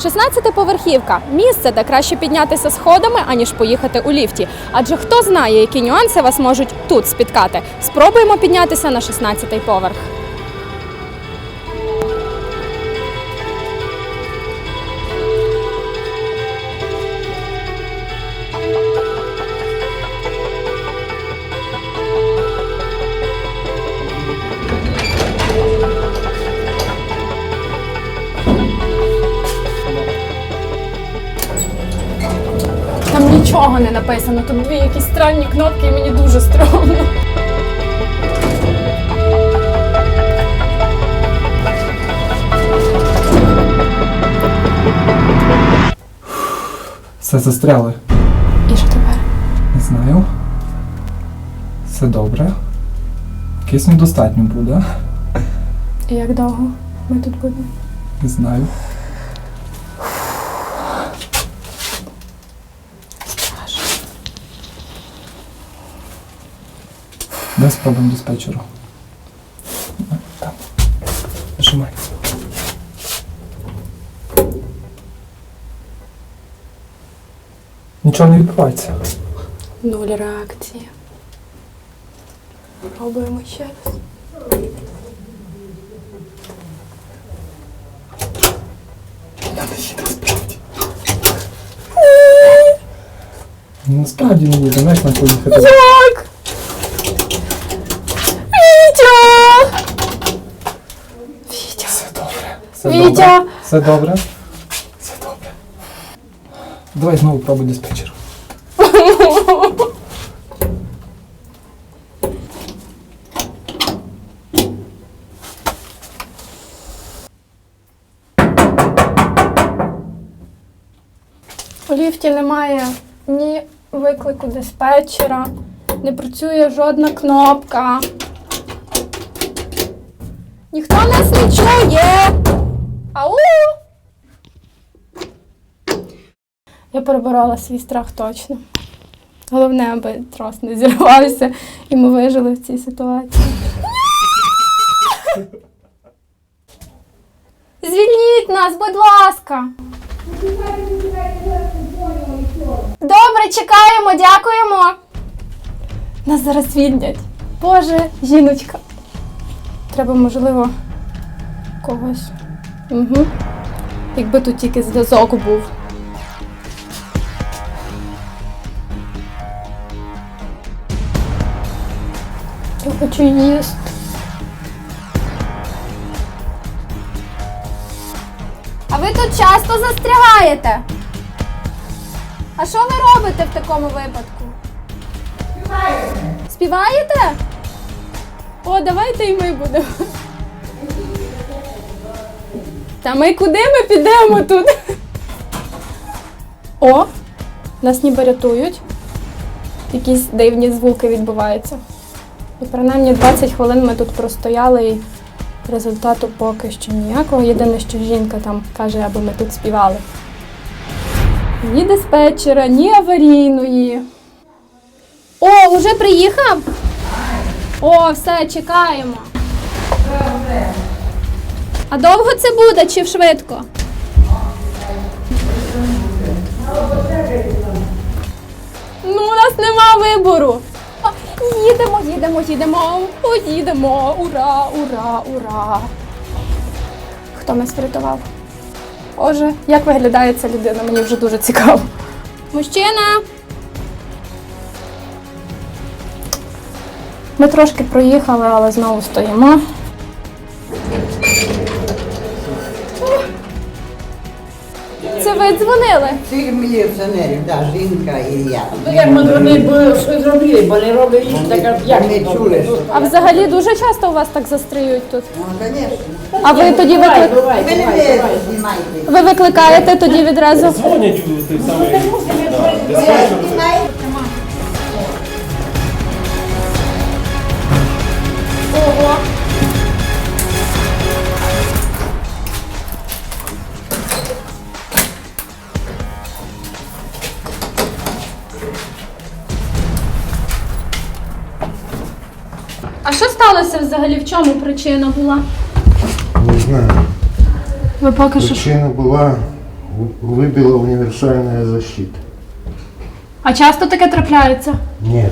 16-поверхівка місце, де краще піднятися сходами, аніж поїхати у ліфті. Адже хто знає, які нюанси вас можуть тут спіткати. Спробуємо піднятися на 16-й поверх. Нічого не написано. Тут дві якісь странні кнопки, і мені дуже стрьомно. Все застряли. І що тепер? Не знаю. Все добре. Кисню достатньо буде. І як довго ми тут будемо? Не знаю. Дай спробуємо диспетчеру. Там. Нажимай. Нічого не відбувається. Нуль реакції. Пробуємо ще раз. Ну, Насправді не їде, знаєш, нам поїхати. Як? Вітя! Вітя! Все добре. Все Вітя! добре. Все добре. Все добре. Давай знову пробуй диспетчер. У ліфті немає ні виклику диспетчера, не працює жодна кнопка. Ніхто нас не чує. Ау! Я переборола свій страх точно. Головне, аби трос не зірвався, і ми вижили в цій ситуації. Звільніть нас, будь ласка. Добре, чекаємо, дякуємо. Нас зараз звільнять. Боже, жіночка. Треба, можливо, когось. Угу. Якби тут тільки зв'язок був. Я хочу їсти. А ви тут часто застрягаєте? А що ви робите в такому випадку? Співаєте. Співаєте? О, давайте і ми будемо. Та ми куди ми підемо тут? О, нас ніби рятують. Якісь дивні звуки відбуваються. І принаймні 20 хвилин ми тут простояли і результату поки що ніякого. Єдине, що жінка там каже, аби ми тут співали. Ні диспетчера, ні аварійної. О, уже приїхав? О, все, чекаємо. А довго це буде чи швидко? Ну, у нас нема вибору. Їдемо, їдемо, їдемо, поїдемо. Ура, ура, ура. Хто нас врятував? Боже, як виглядає ця людина? Мені вже дуже цікаво. Мужчина. Ми трошки проїхали, але знову стоїмо. Ви дзвонили? Цих міліціонерів, да, жінка і я. Ну, як ми вони б щось зробили, бо не робили їх, так як то? чули, що А взагалі дуже часто у вас так застріють тут. ну, звісно. А ви тоді Бувай, виклик... бувай, Ви бувай, бувай. ви викликаєте тоді відразу. Дзвонять у тих самий А що сталося взагалі? В чому причина була? Не знаю. Ви поки що. Причина була Выбила универсальная защита. А часто таке трапляється? Нет.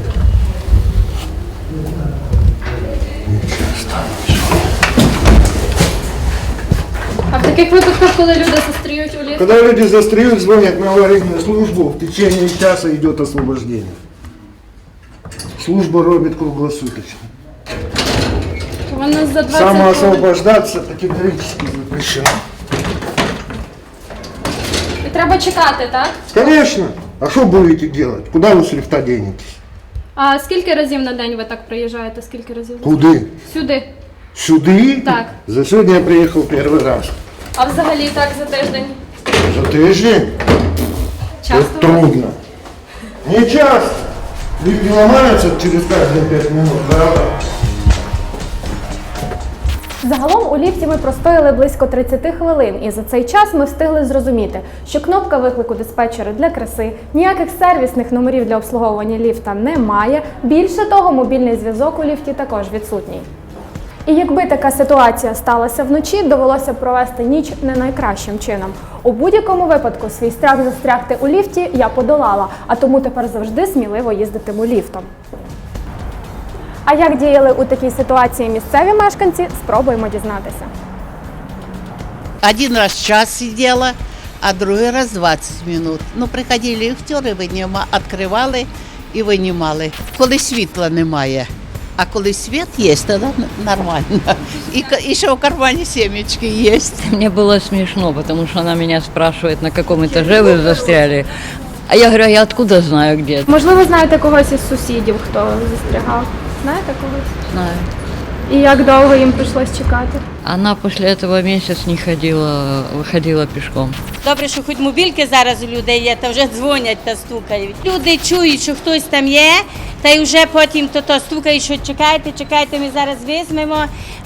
А в таких випадках, коли люди застріють у ліфті? Когда люди застряют, звонят на аварийную службу, в течение часа идет освобождение. Служба робит круглосуточно. Вони за 20 хвилин. Самоосвобождаться категорически запрещено. І треба чекати, так? Конечно. А что будете делать? Куда вы с лифта денетесь? А скільки разів на день ви так приїжджаєте? Скільки разів? Куды? Сюди. Сюди? Так. За сегодня я приехал первый раз. А взагалі так за тиждень? За тиждень? Часто? Это трудно. Не часто. Лифты ломаются через каждые пять минут, правда? Загалом у ліфті ми простояли близько 30 хвилин, і за цей час ми встигли зрозуміти, що кнопка виклику диспетчера для краси, ніяких сервісних номерів для обслуговування ліфта немає. Більше того, мобільний зв'язок у ліфті також відсутній. І якби така ситуація сталася вночі, довелося провести ніч не найкращим чином. У будь-якому випадку свій страх застрягти у ліфті я подолала, а тому тепер завжди сміливо їздитиму ліфтом. А як діяли у такій ситуації місцеві мешканці, спробуємо дізнатися. Один раз час сидела, а другий раз 20 минут. Ну, приходили ліфтери, виніма, відкривали і винімали. Коли світла немає. А коли світ є, тоді нормально. І, ка- і ще в кармані сімечки є. Мне было смешно, потому что она меня спрашивает, на каком этаже вы застряли. А я говорю, а я откуда знаю где? Можливо, знаєте когось із сусідів, хто застрягав. Знаєте колись? Знаю. І як довго їм прийшлось чекати? Она после этого месяц не ходила, выходила пешком. Добре, що хоч мобільки зараз у людей є, та вже дзвонять та стукають. Люди чують, що хтось там є, та й вже потім то, то стукають, що чекайте, чекайте, ми зараз візьмемо,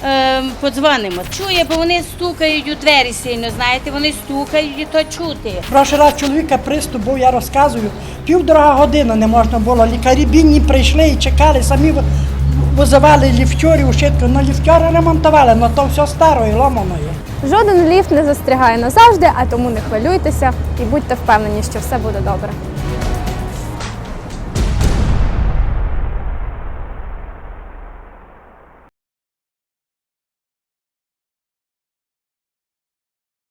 е, подзвонимо. Чує, бо вони стукають у двері сильно, знаєте, вони стукають і то чути. Прошлий раз чоловіка приступ був, я розказую, півдорога година не можна було. Лікарі бідні прийшли і чекали, самі визивали ліфтьорів, швидко. але ліфтьори ремонтували, але то все старо і ломано є. Жоден ліфт не застрягає назавжди, а тому не хвилюйтеся і будьте впевнені, що все буде добре.